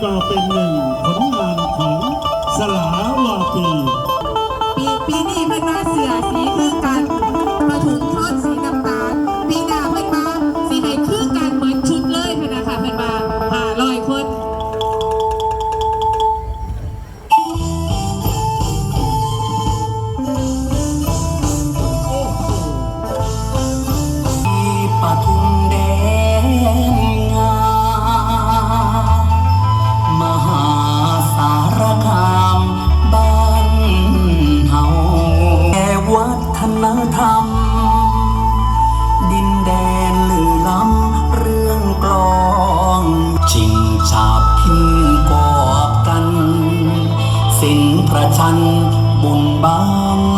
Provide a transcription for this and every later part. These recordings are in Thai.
coffin nun. ประชันบุญบาง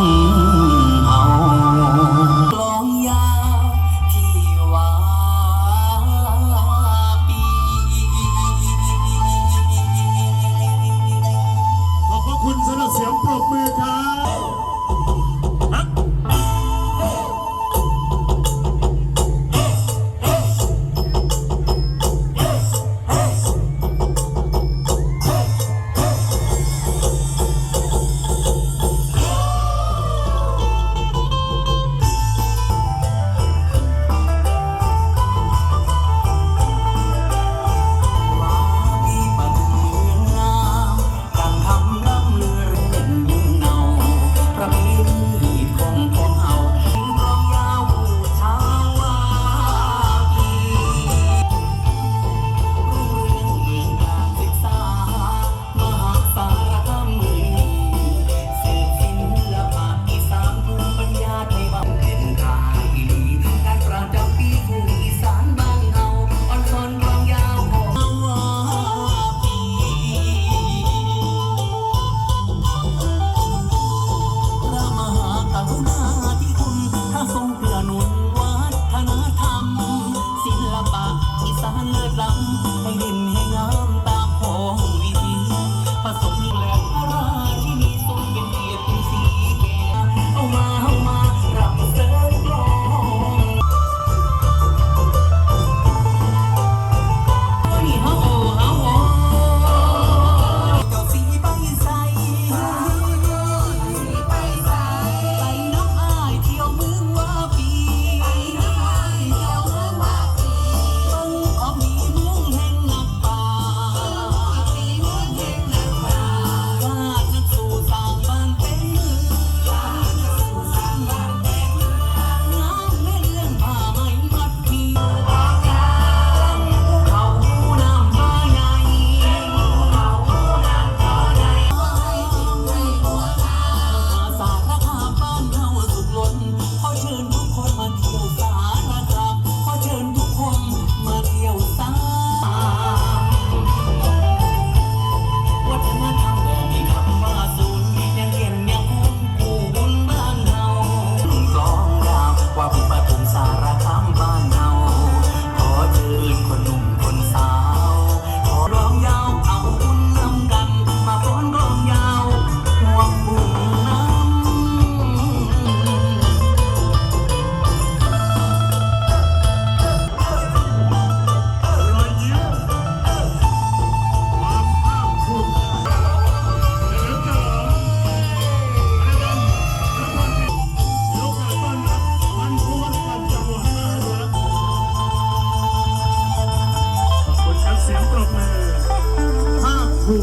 รู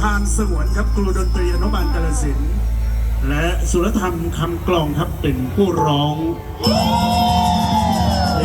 พานสวนครับครูดนตรีอนุบาลกาลสินและสุรธรรมคำกลองครับเป็นผู้ร้อง